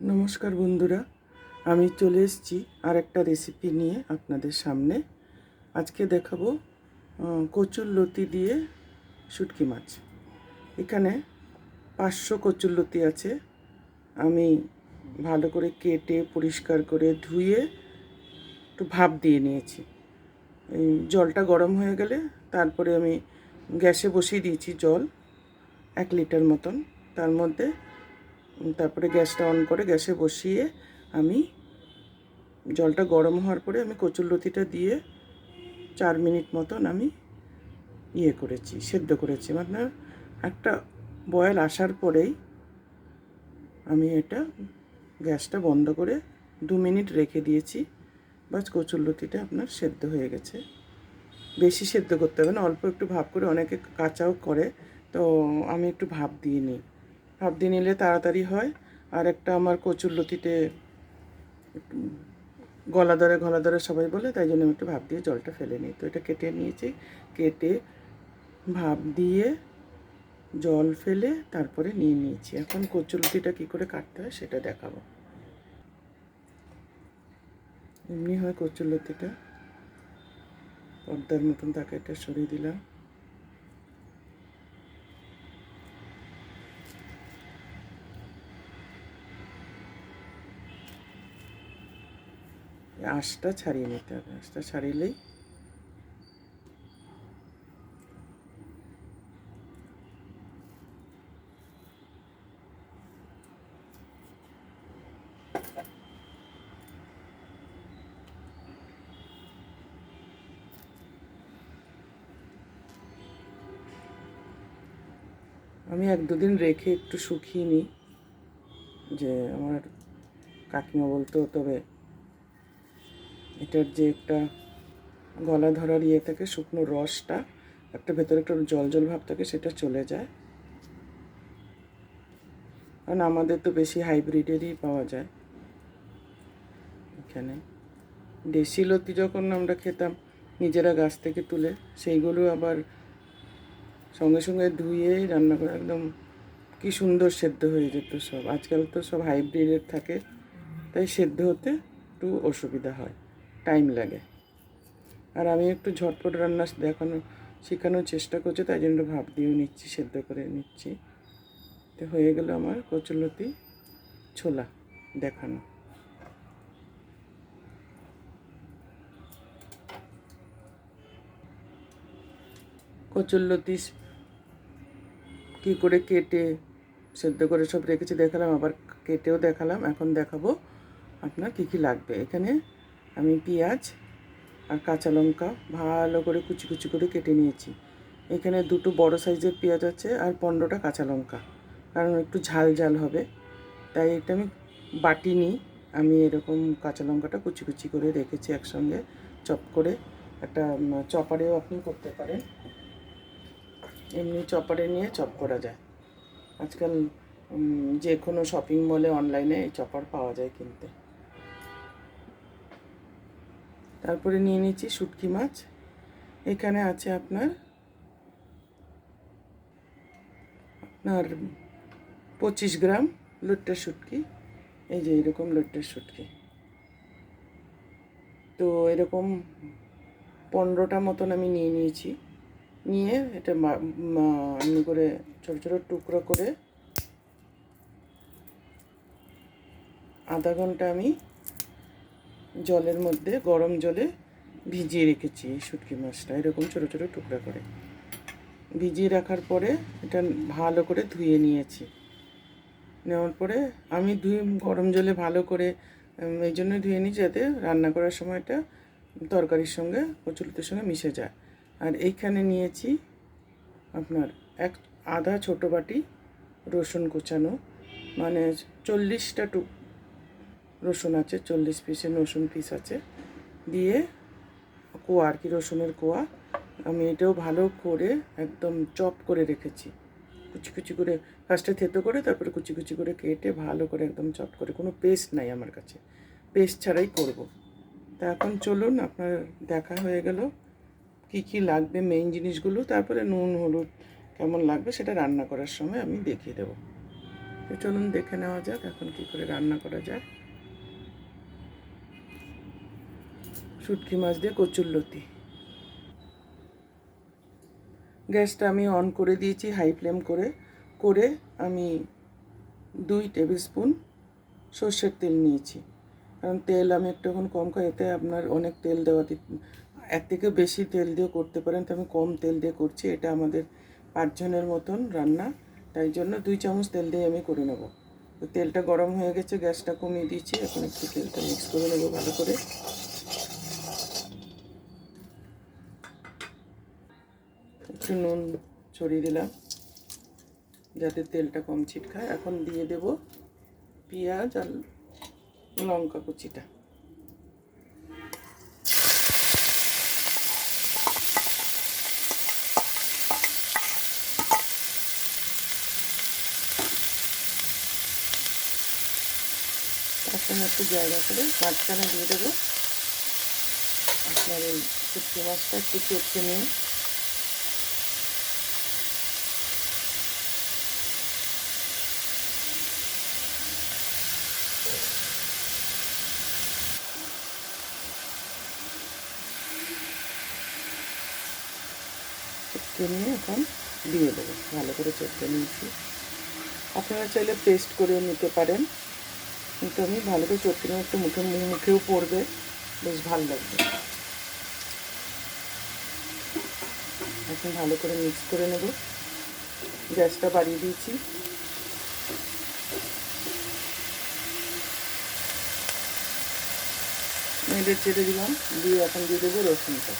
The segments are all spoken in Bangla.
নমস্কার বন্ধুরা, আমি চলে এসেছি আর একটা রেসিপি নিয়ে আপনাদের সামনে। আজকে দেখাবো কচুর লতি দিয়ে শুটকি মাছ। এখানে পাঁচশো কচুর লতি আছে। আমি ভালো করে কেটে, পরিষ্কার করে ধুয়ে একটু ভাপ দিয়ে নিয়েছি। জলটা গরম হয়ে গেলে তারপরে আমি গ্যাসে বসিয়ে দিয়েছি জল, এক লিটার মতন। তার মধ্যে তারপরে গ্যাসটা অন করে গ্যাসে বসিয়ে আমি জলটা গরম হওয়ার পরে আমি কচুরলতিটা দিয়ে চার মিনিট মতন আমি ইয়ে করেছি, সেদ্ধ করেছি। মানে একটা বয়েল আসার পরেই আমি এটা গ্যাসটা বন্ধ করে দু মিনিট রেখে দিয়েছি। বাস কচুরলতিটা আপনার সেদ্ধ হয়ে গেছে। বেশি সেদ্ধ করতে হবে না, অল্প একটু ভাপ করে, অনেকে কাঁচাও করে, তো আমি একটু ভাপ দিয়ে নিই। দিয়ে নিলে তাড়াতাড়ি হয়। আর একটা আমার কচুর লতিতে গলা ধরে গলা ধরে সবাই বলে, তাই জন্য আমি একটু ভাপ দিয়ে জলটা ফেলে নিই। তো এটা কেটে নিয়েছি। কেটে ভাপ দিয়ে জল ফেলে তারপরে নিয়ে নিয়েছি। এখন কচুর লতিটা কী করে কাটতে হয় সেটা দেখাবো। এমনি হয় কচুর লতিটা। পর্দার মতন তাকে এটা সরিয়ে দিলাম। আঁশটা ছাড়িয়ে নিতে হবে, আঁশটা ছাড়িলেই আমি এক দুদিন রেখে একটু শুকিয়ে নিই, যে আমার কাকিমা বলতো, তবে এটার যে একটা গলা ধরার ইয়ে থাকে, শুকনো রসটা, একটা ভেতরে একটা জল জল ভাব থাকে, সেটা চলে যায়। কারণ আমাদের তো বেশি হাইব্রিডেরই পাওয়া যায়। এখানে দেশি লতি যখন আমরা খেতাম, নিজেরা গাছ থেকে তুলে, সেইগুলো আবার সঙ্গে সঙ্গে ধুয়ে রান্না করে একদম কি সুন্দর সেদ্ধ হয়ে যেত সব। আজকাল তো সব হাইব্রিডের থাকে, তাই সেদ্ধ হতে একটু অসুবিধা হয়। টাইম লাগে। আর আমি একটু ঝটপট রান্না দেখানো, শেখানোর চেষ্টা করছি, তাই জন্য ভাব দিয়েও নিচ্ছি, সেদ্ধ করে নিচ্ছি। তো হয়ে গেল আমার কচুলতি ছোলা দেখানো। কচুরলতি কী করে কেটে সেদ্ধ করে সব রেখেছি, দেখালাম, আবার কেটেও দেখালাম, এখন দেখাবো আপনার কী কী লাগবে। এখানে আমি পেঁয়াজ আর কাঁচা লঙ্কা ভালো করে কুচি কুচি করে কেটে নিয়েছি। এখানে দুটো বড় সাইজের পেঁয়াজ আছে আর পনেরোটা কাঁচা লঙ্কা, কারণ একটু ঝাল ঝাল হবে। তাই এটা আমি বাটি নিই আমি এরকম কাঁচা লঙ্কাটা কুচি কুচি করে রেখেছি একসঙ্গে, চপ করে একটা চপারেও আপনি করতে পারেন। এমনি চপারে নিয়ে চপ করা যায়। আজকাল যে কোনো শপিং মলে অনলাইনে এই চপার পাওয়া যায় কিনতে। তারপরে নিয়ে নিচ্ছি শুটকি মাছ। এখানে আছে আপনার আপনার পঁচিশ গ্রাম লুট্টের শুটকি। এই যে এরকম লুট্টের শুটকি। তো এরকম পনেরোটা মতন আমি নিয়ে নিয়েছি। নিয়ে এটা এমনি করে ছোটো ছোটো টুকরো করে আধা ঘণ্টা আমি জলের মধ্যে গরম জলে ভিজিয়ে রেখেছি এই শুটকি মাছটা। এরকম ছোটো ছোটো টুকরা করে। ভিজিয়ে রাখার পরে এটা ভালো করে ধুয়ে নিয়েছি। নেওয়ার পরে আমি ধুয়ে গরম জলে ভালো করে এই জন্য ধুয়ে নিই যাতে রান্না করার সময়টা তরকারির সঙ্গে কচুরিতে সঙ্গে মিশে যায়। আর এইখানে নিয়েছি আপনার এক আধা ছোটো বাটি রসুন কুচানো। মানে চল্লিশটা টুক রসুন আছে, চল্লিশ পিসের রসুন পিস আছে। দিয়ে কোয়া আর কি, রসুনের কোয়া। আমি এটাও ভালো করে একদম চপ করে রেখেছি। কুচি কুচি করে ফার্স্টে থেতো করে, তারপরে কুচি কুচি করে কেটে ভালো করে একদম চপ করে। কোনো পেস্ট নাই আমার কাছে। পেস্ট ছাড়াই করব। তা এখন চলুন, আপনার দেখা হয়ে গেল। কি কি লাগবে মেইন জিনিসগুলো? তারপরে নুন, হলুদ কেমন লাগবে সেটা রান্না করার সময় আমি দেখিয়ে দেবো। তো চলুন দেখে নেওয়া যাক, এখন কি করে রান্না করা যায়। শুটকি মাছ দিয়ে কচুরলতি গ্যাসটা আমি অন করে দিয়েছি, হাই ফ্লেম করে। করে আমি দুই টেবিল স্পুন সর্ষের তেল নিয়েছি। কারণ তেল আমি একটু এখন কম খাই, এতে আপনার অনেক তেল দেওয়া এর থেকে বেশি তেল দিয়ে করতে পারেন, তো আমি কম তেল দিয়ে করছি, এটা আমাদের পাঁচজনের মতন রান্না। তাই জন্য দুই চামচ তেল দিয়ে আমি করে নেব। তেলটা গরম হয়ে গেছে, গ্যাসটা কমিয়ে দিয়েছি, এখন একটু তেলটা মিক্স করে নেব ভালো করে। একটু নুন ছড়িয়ে দিলাম, যাতে তেলটা কম ছিটকায়। এখন দিয়ে দেব পেঁয়াজ আর লঙ্কা কুচিটা। একটু জায়গা করে মাঝখানে দিয়ে দেবো। আপনার এই শুটকি মাছটা একটু চটকে নিয়ে। চটকে নিয়ে এখন দিয়ে দেবো। ভালো করে চটকে নিয়েছি। আপনারা চাইলে পেস্ট করেও নিতে পারেন। কিন্তু আমি ভালো করে চটকে নিয়ে একটু মুখে মুখেও পড়বে। বেশ ভালো লাগবে। এখন ভালো করে মিক্স করে নেব। গ্যাসটা বাড়িয়ে দিয়েছি। মেয়েদের ছেড়ে দিলাম। দিয়ে এখন দিয়ে দেবো রসুনটা।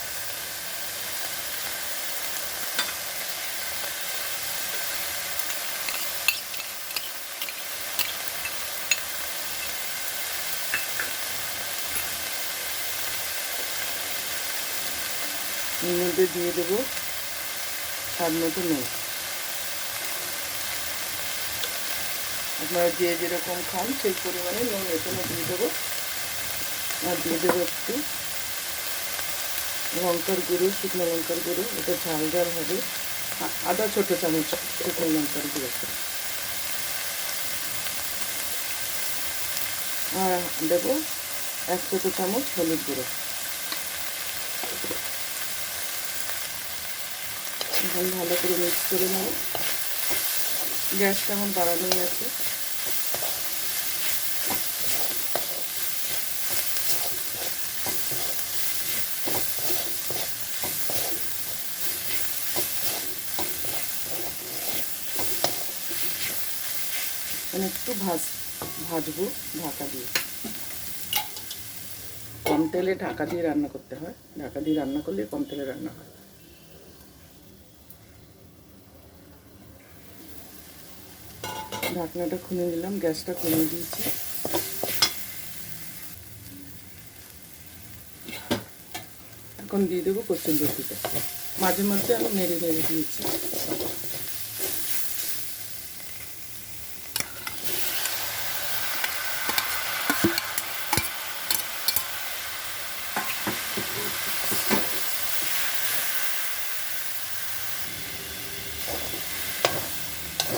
এর মধ্যে দিয়ে দেবো স্বাদ মতো নুন। আপনারা যে যেরকম খান, সেই পরিমাণে নুন এখানে দিয়ে দেবো। আর দিয়ে দেবো একটু লঙ্কার গুঁড়ো, শুকনো লঙ্কার গুঁড়ো। এটা ঝাল ঝাল হবে। আ- আদা ছোটো চামচ শুকনো লঙ্কার গুঁড়ো। আর দেবো এক ছোটো চামচ হলুদ গুঁড়ো। এখন ভালো করে মিক্স করে নেব। গ্যাসটা আমার বাড়ানোই আছে একটু ভাজ, ভাজবো ঢাকা দিয়ে। কম তেলে ঢাকা দিয়ে রান্না করতে হয়। ঢাকা দিয়ে রান্না করলে কম তেলে রান্না হয়। ঢাকনাটা খুলে নিলাম, গ্যাসটা কমিয়ে দিয়েছি। এখন দিয়ে দেবো কচুর লতিটা মাঝে মধ্যে আমি নেড়ে নেড়ে দিয়েছি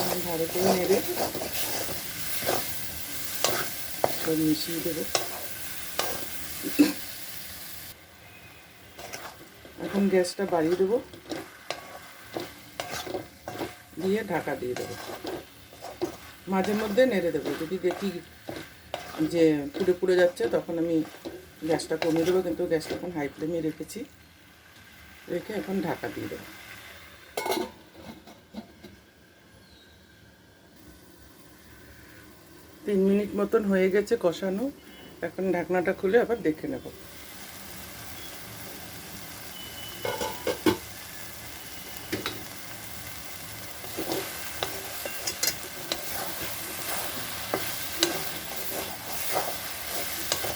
এখন ভালো করে নেড়ে সব মিশিয়ে দেবো। এখন গ্যাসটা বাড়িয়ে দেবো। দিয়ে ঢাকা দিয়ে দেবো। মাঝে মধ্যে নেড়ে দেবো। যদি দেখি যে পুড়ে পুড়ে যাচ্ছে, তখন আমি গ্যাসটা কমিয়ে দেবো। কিন্তু গ্যাসটা এখন হাই ফ্লেমে রেখেছি। রেখে এখন ঢাকা দিয়ে দেবো। তিন মিনিট মতন হয়ে গেছে কষানো। এখন ঢাকনাটা খুলে আবার দেখে নেব।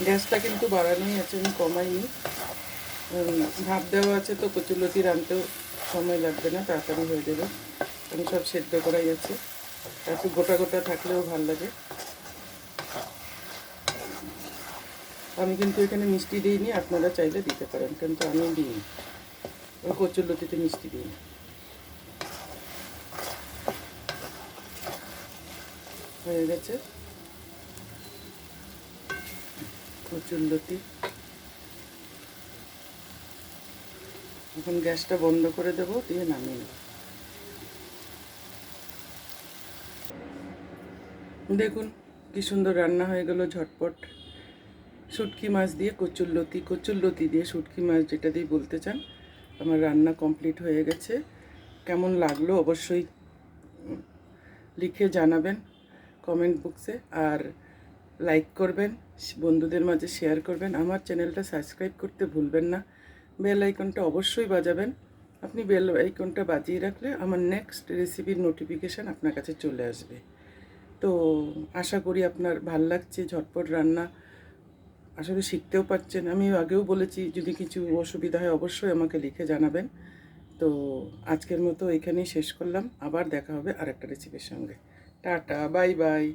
গ্যাসটা কিন্তু বাড়ানোই আছে, আমি কমাইনি। ভাপ দেওয়া আছে তো কচুলতি রানতেও সময় লাগবে না, তাড়াতাড়ি হয়ে যাবে। আমি সব সেদ্ধ করাই আছে। একটু গোটা গোটা থাকলেও ভালো লাগে। আমি কিন্তু এখানে মিষ্টি দিইনি, আপনারা চাইলে দিতে পারেন, কিন্তু আমি দিইনি। ওই কচুরলতিতে মিষ্টি দিইনি। হয়ে গেছে। কচুরলতি। এখন গ্যাসটা বন্ধ করে দেব, দিয়ে নামিয়ে নেব। দেখুন, কি সুন্দর রান্না হয়ে গেল ঝটপট। শুটকি মাছ দিয়ে কচুরলতি কচুরলতি দিয়ে শুটকি মাছ যেটা দিয়ে বলতে চান, আমার রান্না কমপ্লিট হয়ে গেছে। কেমন লাগল অবশ্যই লিখে জানাবেন কমেন্ট বক্সে আর লাইক করবেন, বন্ধুদের মাঝে শেয়ার করবেন। আমার চ্যানেলটা সাবস্ক্রাইব করতে ভুলবেন না। বেল আইকনটা অবশ্যই বাজাবেন। আপনি বেল আইকনটা বাজিয়ে রাখলে আমার নেক্সট রেসিপির নোটিফিকেশান আপনার কাছে চলে আসবে। তো আশা করি আপনার ভালো লাগছে, ঝটপট রান্না আসলে শিখতেও পারছেন। আমি আগেও বলেছি, যদি কিছু অসুবিধা হয় অবশ্যই আমাকে লিখে জানাবেন। তো আজকের মতো এখানেই শেষ করলাম। আবার দেখা হবে আরেকটা রেসিপির সঙ্গে। Tata, bye bye.